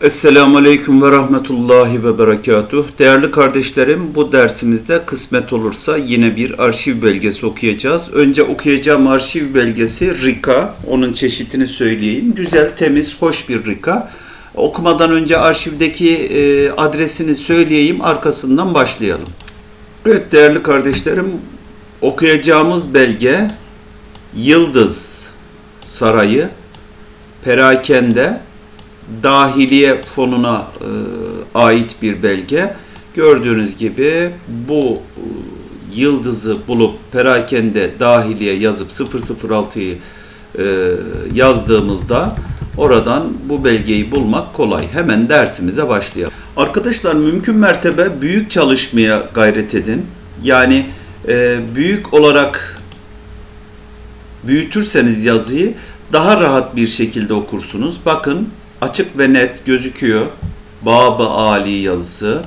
Esselamu Aleyküm ve Rahmetullahi ve Berekatuh. Değerli kardeşlerim, bu dersimizde kısmet olursa yine bir arşiv belgesi okuyacağız. Önce okuyacağım arşiv belgesi Rika. Onun çeşitini söyleyeyim. Güzel, temiz, hoş bir Rika. Okumadan önce arşivdeki e, adresini söyleyeyim, arkasından başlayalım. Evet değerli kardeşlerim, okuyacağımız belge Yıldız Sarayı, Perakende, dahiliye fonuna e, ait bir belge. Gördüğünüz gibi bu e, yıldızı bulup perakende dahiliye yazıp 006'yı e, yazdığımızda oradan bu belgeyi bulmak kolay. Hemen dersimize başlayalım. Arkadaşlar mümkün mertebe büyük çalışmaya gayret edin. Yani e, büyük olarak büyütürseniz yazıyı daha rahat bir şekilde okursunuz. Bakın açık ve net gözüküyor. Bab-ı Ali yazısı.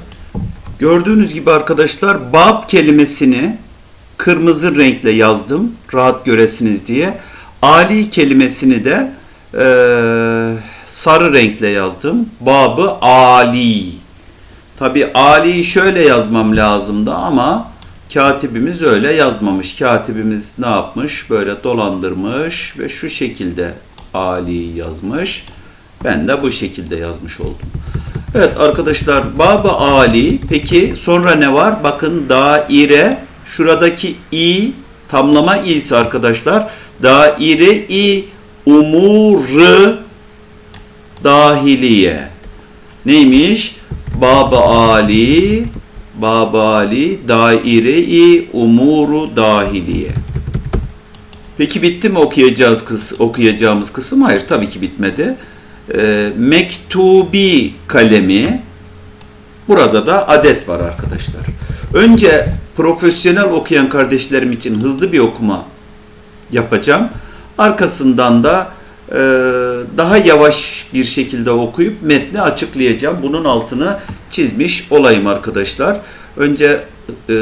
Gördüğünüz gibi arkadaşlar bab kelimesini kırmızı renkle yazdım. Rahat göresiniz diye. Ali kelimesini de eee, sarı renkle yazdım. Babı Ali. Tabi Ali'yi şöyle yazmam lazımdı ama katibimiz öyle yazmamış. Katibimiz ne yapmış? Böyle dolandırmış ve şu şekilde Ali yazmış. Ben de bu şekilde yazmış oldum. Evet arkadaşlar Bab-ı Ali peki sonra ne var? Bakın daire şuradaki i tamlama i'si arkadaşlar. Daire-i umuru dahiliye. Neymiş? Bab-ı Ali Bab-ı Ali daire-i umuru dahiliye. Peki bitti mi okuyacağız kıs okuyacağımız kısım? Hayır tabii ki bitmedi. Ee, mektubi kalemi burada da adet var arkadaşlar. Önce profesyonel okuyan kardeşlerim için hızlı bir okuma yapacağım. Arkasından da e, daha yavaş bir şekilde okuyup metni açıklayacağım. Bunun altını çizmiş olayım arkadaşlar. Önce e,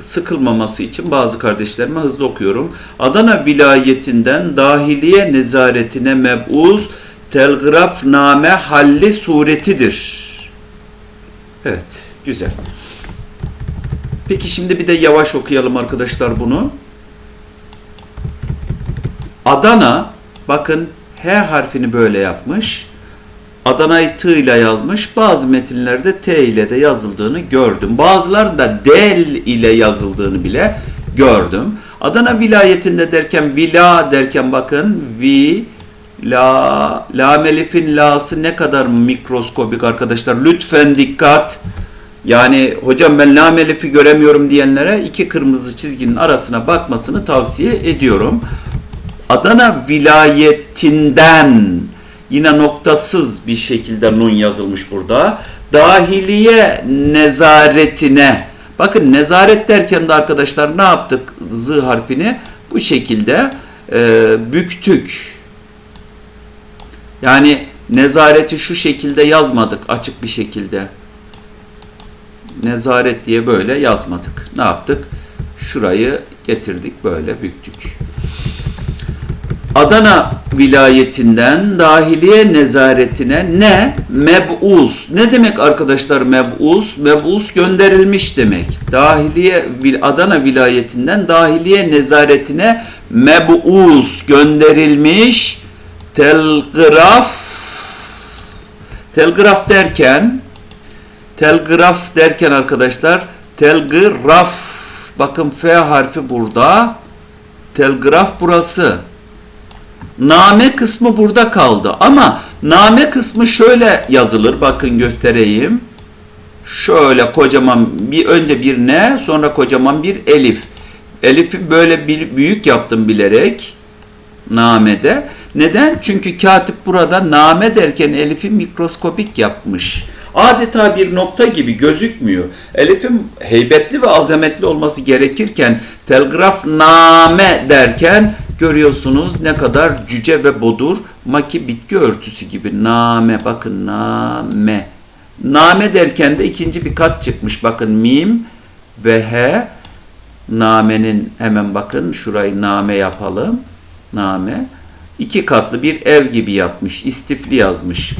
sıkılmaması için bazı kardeşlerime hızlı okuyorum. Adana vilayetinden dahiliye nezaretine mebuz telgrafname halli suretidir. Evet, güzel. Peki şimdi bir de yavaş okuyalım arkadaşlar bunu. Adana, bakın H harfini böyle yapmış. Adana'yı T ile yazmış. Bazı metinlerde T ile de yazıldığını gördüm. Bazılarında del ile yazıldığını bile gördüm. Adana vilayetinde derken vila derken bakın vi la la la'sı ne kadar mikroskobik arkadaşlar. Lütfen dikkat. Yani hocam ben la melifi göremiyorum diyenlere iki kırmızı çizginin arasına bakmasını tavsiye ediyorum. Adana vilayetinden yine noktasız bir şekilde nun yazılmış burada. Dahiliye nezaretine. Bakın nezaret derken de arkadaşlar ne yaptık? Z harfini bu şekilde e, büktük. Yani nezareti şu şekilde yazmadık açık bir şekilde. Nezaret diye böyle yazmadık. Ne yaptık? Şurayı getirdik böyle büktük. Adana vilayetinden dahiliye nezaretine ne? Meb'us. Ne demek arkadaşlar meb'us? Meb'us gönderilmiş demek. Dahiliye Adana vilayetinden dahiliye nezaretine meb'us gönderilmiş telgraf. Telgraf derken telgraf derken arkadaşlar telgraf. Bakın F harfi burada. Telgraf burası. Name kısmı burada kaldı. Ama name kısmı şöyle yazılır. Bakın göstereyim. Şöyle kocaman bir önce bir ne sonra kocaman bir elif. Elifi böyle bir büyük yaptım bilerek namede neden? Çünkü katip burada name derken elifi mikroskopik yapmış. Adeta bir nokta gibi gözükmüyor. Elif'in heybetli ve azametli olması gerekirken telgraf name derken görüyorsunuz ne kadar cüce ve bodur maki bitki örtüsü gibi name bakın name. Name derken de ikinci bir kat çıkmış bakın mim ve he namenin hemen bakın şurayı name yapalım. Name iki katlı bir ev gibi yapmış. istifli yazmış.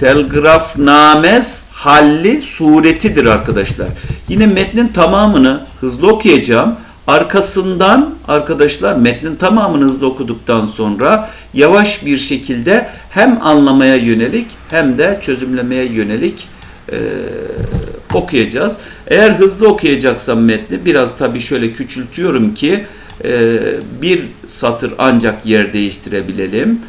telgrafnamez halli suretidir arkadaşlar. Yine metnin tamamını hızlı okuyacağım. Arkasından arkadaşlar metnin tamamını hızlı okuduktan sonra yavaş bir şekilde hem anlamaya yönelik hem de çözümlemeye yönelik e, okuyacağız. Eğer hızlı okuyacaksam metni biraz tabii şöyle küçültüyorum ki e, bir satır ancak yer değiştirebilelim.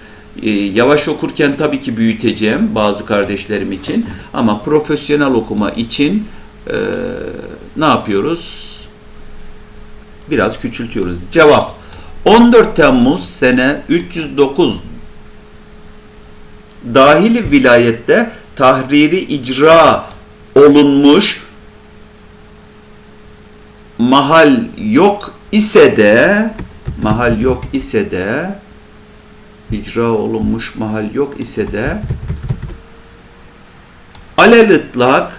E, yavaş okurken tabii ki büyüteceğim bazı kardeşlerim için ama profesyonel okuma için e, ne yapıyoruz? Biraz küçültüyoruz. Cevap 14 Temmuz sene 309 dahili vilayette tahriri icra olunmuş mahal yok ise de mahal yok ise de icra olunmuş mahal yok ise de alel ıtlak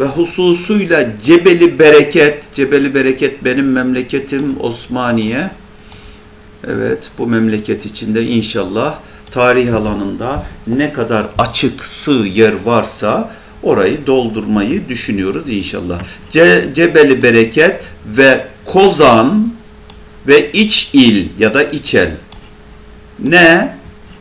ve hususuyla Cebeli Bereket Cebeli Bereket benim memleketim Osmaniye evet bu memleket içinde inşallah tarih alanında ne kadar açık sığ yer varsa orayı doldurmayı düşünüyoruz inşallah. Ce, Cebeli Bereket ve Kozan ve İç il ya da İçel. Ne?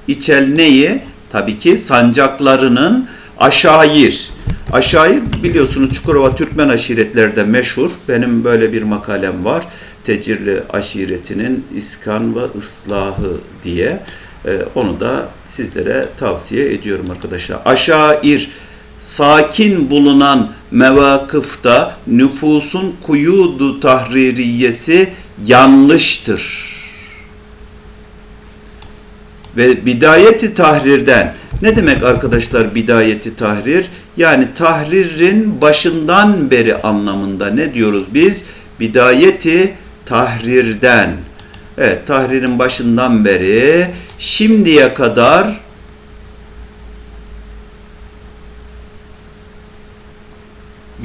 İçel neyi? Tabii ki sancaklarının aşair. Aşair biliyorsunuz Çukurova Türkmen aşiretlerde meşhur. Benim böyle bir makalem var. Tecirli aşiretinin iskan ve ıslahı diye. Ee, onu da sizlere tavsiye ediyorum arkadaşlar. Aşair sakin bulunan mevakıfta nüfusun kuyudu tahririyesi yanlıştır. Ve bidayeti tahrirden ne demek arkadaşlar bidayeti tahrir? Yani tahririn başından beri anlamında ne diyoruz biz? Bidayeti tahrirden. Evet tahririn başından beri şimdiye kadar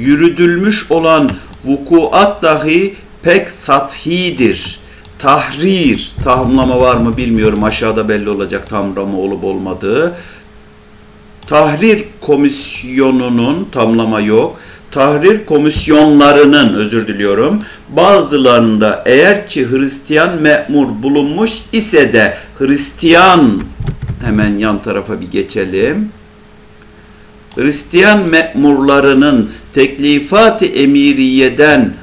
yürüdülmüş olan vukuat dahi pek sathidir. Tahrir, tamlama var mı bilmiyorum aşağıda belli olacak tamlama olup olmadığı. Tahrir komisyonunun tamlama yok. Tahrir komisyonlarının özür diliyorum. Bazılarında eğer ki Hristiyan memur bulunmuş ise de Hristiyan hemen yan tarafa bir geçelim. Hristiyan memurlarının teklifat-ı emiriyeden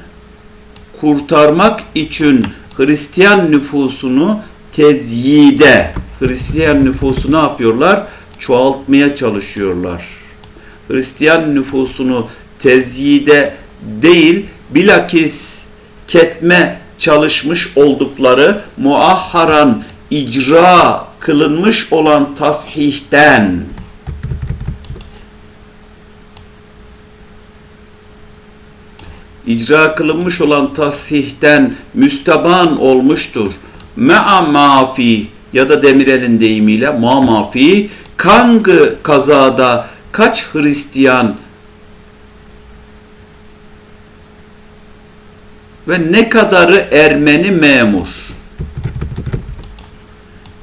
kurtarmak için Hristiyan nüfusunu tezyide, Hristiyan nüfusu ne yapıyorlar? Çoğaltmaya çalışıyorlar. Hristiyan nüfusunu tezyide değil, bilakis ketme çalışmış oldukları muahharan icra kılınmış olan tasihten icra kılınmış olan tasihten müsteban olmuştur. Me'a mafi ya da Demirel'in deyimiyle ma mafi kangı kazada kaç Hristiyan ve ne kadarı Ermeni memur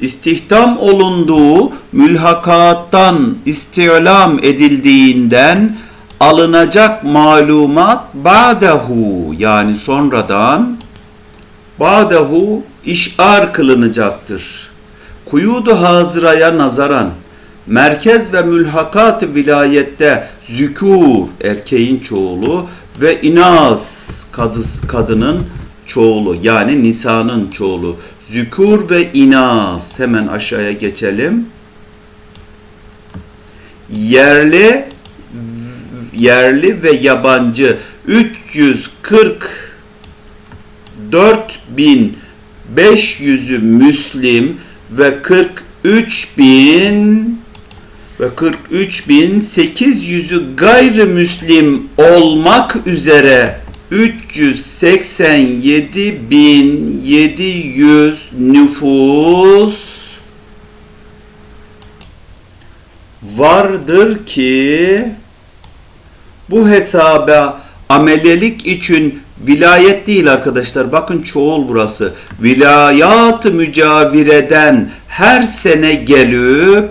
istihdam olunduğu mülhakattan istilam edildiğinden alınacak malumat ba'dehu yani sonradan ba'dehu işar kılınacaktır. Kuyudu hazıraya nazaran merkez ve mülhakat vilayette zükûr erkeğin çoğulu ve inas kadız, kadının çoğulu yani nisanın çoğulu. Zükûr ve inas hemen aşağıya geçelim. Yerli yerli ve yabancı 344.500'ü Müslim ve 43 bin ve 43.800'ü gayrimüslim olmak üzere 387.700 nüfus vardır ki bu hesaba amelelik için vilayet değil arkadaşlar. Bakın çoğul burası. Vilayat mücavireden her sene gelip